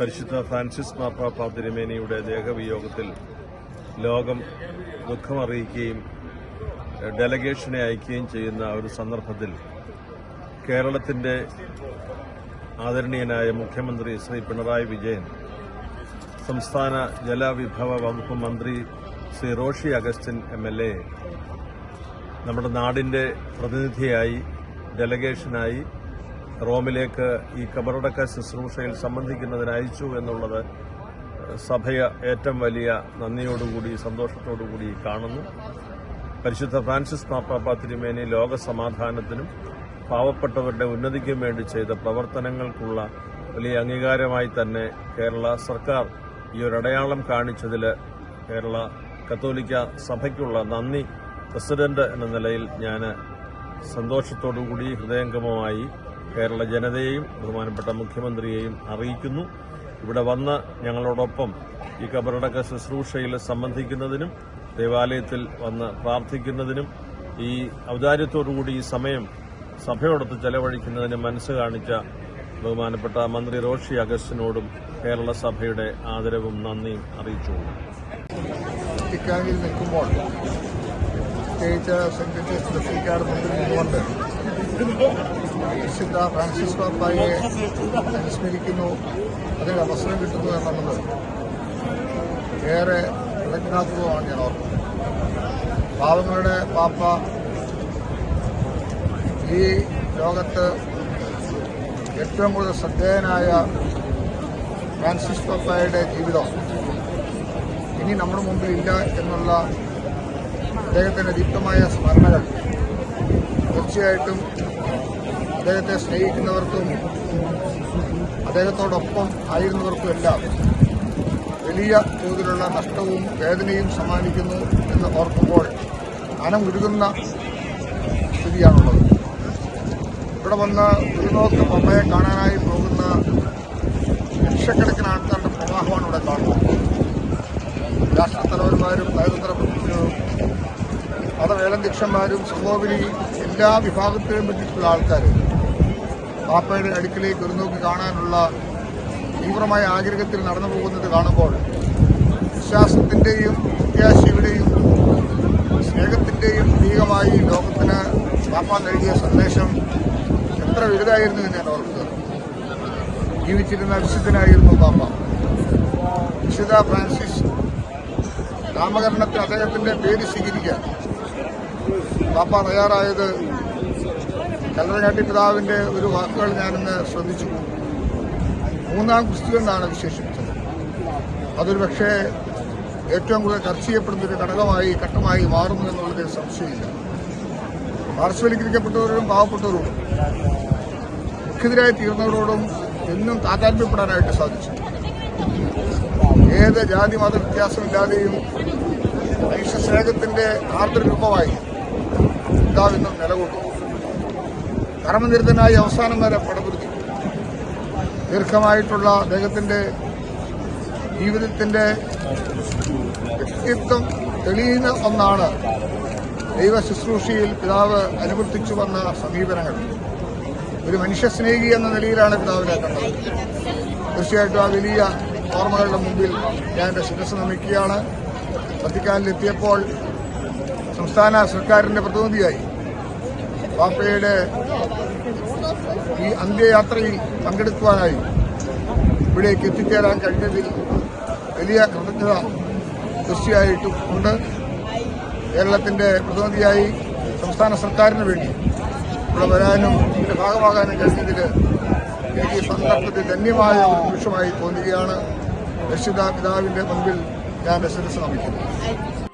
പരിശുദ്ധ ഫ്രാൻസിസ് മാപ്പാ തിരുമേനിയുടെ ദേഹവിയോഗത്തിൽ ലോകം ദുഃഖമറിയിക്കുകയും ഡെലഗേഷനെ അയക്കുകയും ചെയ്യുന്ന ഒരു സന്ദർഭത്തിൽ കേരളത്തിന്റെ ആദരണീയനായ മുഖ്യമന്ത്രി ശ്രീ പിണറായി വിജയൻ സംസ്ഥാന ജലവിഭവ വകുപ്പ് മന്ത്രി ശ്രീ റോഷി അഗസ്റ്റിൻ എം നമ്മുടെ നാടിന്റെ പ്രതിനിധിയായി ഡെലഗേഷനായി റോമിലേക്ക് ഈ കബറടക്ക ശുശ്രൂഷയിൽ സംബന്ധിക്കുന്നതിന് അയച്ചു എന്നുള്ളത് സഭയ ഏറ്റവും വലിയ നന്ദിയോടുകൂടി സന്തോഷത്തോടുകൂടി കാണുന്നു. പരിശുദ്ധ ഫ്രാൻസിസ് മാർപ്പാപ്പ തിരുമേനി ലോക സമാധാനത്തിനും പാവപ്പെട്ടവരുടെ ഉന്നതിക്കും വേണ്ടി ചെയ്ത പ്രവർത്തനങ്ങൾക്കുള്ള വലിയ അംഗീകാരമായി തന്നെ കേരള സർക്കാർ ഈ ഒരു അടയാളം കാണിച്ചതിൽ കേരള കത്തോലിക്ക സഭയ്ക്കുള്ള നന്ദി പ്രസിഡന്റ് എന്ന നിലയിൽ ഞാൻ സന്തോഷത്തോടുകൂടി ഹൃദയംഗമമായി കേരള ജനതയെയും ബഹുമാനപ്പെട്ട മുഖ്യമന്ത്രിയെയും അറിയിക്കുന്നു. ഇവിടെ വന്ന് ഞങ്ങളോടൊപ്പം ഈ കബറടക്ക ശുശ്രൂഷയിൽ സംബന്ധിക്കുന്നതിനും ദേവാലയത്തിൽ വന്ന് പ്രാർത്ഥിക്കുന്നതിനും ഈ ഔദാര്യത്തോടുകൂടി ഈ സമയം സഭയോടൊത്ത് ചെലവഴിക്കുന്നതിന് മനസ്സ് കാണിച്ച ബഹുമാനപ്പെട്ട മന്ത്രി റോഷി അഗസ്റ്റിനോടും കേരള സഭയുടെ ആദരവും നന്ദിയും അറിയിച്ചുകൊള്ളു പ്രത്യേകിച്ച് ബസിലിക്കാട് മുമ്പിൽ നിന്നുകൊണ്ട് വിശുദ്ധ ഫ്രാൻസിസ് പാപ്പായെ അനുസ്മരിക്കുന്നു. അതിന് അവസരം കിട്ടുന്നു എന്നുള്ളത് ഏറെ പ്രജ്ഞാത്മകമാണ് ഞാൻ ഓർക്കുന്നത്. പാവങ്ങളുടെ പാപ്പ ഈ ലോകത്ത് ഏറ്റവും കൂടുതൽ ശ്രദ്ധേയനായ ഫ്രാൻസിസ് പാപ്പായുടെ ജീവിതം ഇനി നമ്മുടെ മുമ്പിൽ ഇല്ല എന്നുള്ള അദ്ദേഹത്തിന്റെ ദീപ്തമായ സ്മരണകൾ. തീർച്ചയായിട്ടും അദ്ദേഹത്തെ സ്നേഹിക്കുന്നവർക്കും അദ്ദേഹത്തോടൊപ്പം ആയിരുന്നവർക്കും എല്ലാം വലിയ തോതിലുള്ള നഷ്ടവും വേദനയും സമ്മാനിക്കുന്നു എന്ന് ഓർക്കുമ്പോൾ മനം ഉരുകുന്ന സ്ഥിതിയാണുള്ളത്. ഇവിടെ വന്ന് ഗുരുനോക്ക് പമ്മയെ കാണാനായി പോകുന്ന ലക്ഷക്കണക്കിന് ആൾക്കാരുടെ പ്രവാഹമാണ് ഇവിടെ കാണുന്നത്. രാഷ്ട്രത്തലവന്മാരും നയതന്ത്ര പ്രതിനിധികളും മതവേലധ്യക്ഷന്മാരും സഹോദരി എല്ലാ വിഭാഗത്തിലും പറ്റിയിട്ടുള്ള ആൾക്കാർ പാപ്പയുടെ അടുക്കിലേക്ക് ഒരു നോക്കി കാണാനുള്ള തീവ്രമായ ആഗ്രഹത്തിൽ നടന്നു പോകുന്നത് കാണുമ്പോൾ വിശ്വാസത്തിന്റെയും പ്രത്യാശയുടെയും സ്നേഹത്തിന്റെയും പ്രതീകമായി ലോകത്തിന് പാപ്പ നൽകിയ സന്ദേശം എത്ര വലുതായിരുന്നു എന്ന് ഞാൻ ഓർക്കുക ജീവിച്ചിരുന്ന വിശുദ്ധനായിരുന്നു പാപ്പ വിശുദ്ധ ഫ്രാൻസിസ് നാമകരണത്തിൽ അദ്ദേഹത്തിന്റെ പേര് സ്വീകരിക്കാൻ പാപ്പ തയ്യാറായത് കല്ലറങ്ങാട്ടി പിതാവിന്റെ ഒരു വാക്കുകൾ ഞാനിന്ന് ശ്രദ്ധിച്ചു മൂന്നാം ക്രിസ്തു എന്നാണ് വിശേഷിപ്പിച്ചത്. അതൊരു പക്ഷേ ഏറ്റവും കൂടുതൽ ചർച്ച ചെയ്യപ്പെടുന്ന ഒരു ഘടകമായി ഘട്ടമായി മാറുന്നു എന്നുള്ളതിൽ സംശയമില്ല. പാർശ്വവൽക്കരിക്കപ്പെട്ടവരോടും പാവപ്പെട്ടവരോടും മുഖ്യതിരായി തീർന്നവരോടും എന്നും താതാത്മ്യപ്പെടാനായിട്ട് സാധിച്ചു. ഏത് ജാതി മത വ്യത്യാസമില്ലാതെയും മനുഷ്യസ്നേഹത്തിന്റെ ആർദ്രരൂപമായി ഇന്നും നിലകൊണ്ടു. കർമ്മനിരതനായി അവസാനം വരെ പടപുരുത്തി ദീർഘമായിട്ടുള്ള അദ്ദേഹത്തിന്റെ ജീവിതത്തിന്റെ വ്യക്തിത്വം തെളിയുന്ന ഒന്നാണ് ദൈവ ശുശ്രൂഷയിൽ പിതാവ് അനുവർത്തിച്ചു വന്ന സമീപനങ്ങൾ. ഒരു മനുഷ്യസ്നേഹി എന്ന നിലയിലാണ് പിതാവിനെ കണ്ടത്. തീർച്ചയായിട്ടും ആ വലിയ ഓർമ്മകളുടെ മുമ്പിൽ ഞാൻ എന്റെ ശിരസ് നമിക്കുകയാണ്. വത്തിക്കാനിലെത്തിയപ്പോൾ സംസ്ഥാന സർക്കാരിന്റെ പ്രതിനിധിയായി പാപ്പയുടെ ഈ അന്ത്യയാത്രയിൽ പങ്കെടുക്കുവാനായി ഇവിടേക്ക് എത്തിച്ചേരാൻ കഴിഞ്ഞതിൽ വലിയ കൃതജ്ഞത തീർച്ചയായിട്ടും ഉണ്ട്. കേരളത്തിന്റെ പ്രതിനിധിയായി സംസ്ഥാന സർക്കാരിന് വേണ്ടി ഇവിടെ വരാനും ഇതിന്റെ ഭാഗമാകാനും കഴിഞ്ഞതിൽ എനിക്ക് സന്ദർഭത്തിൽ ധന്യമായ ഒരു നിമിഷമായി തോന്നുകയാണ്. രക്ഷിതാ പിതാവിന്റെ മുൻപിൽ ഞാൻ ശിരസ് നമിക്കുന്നു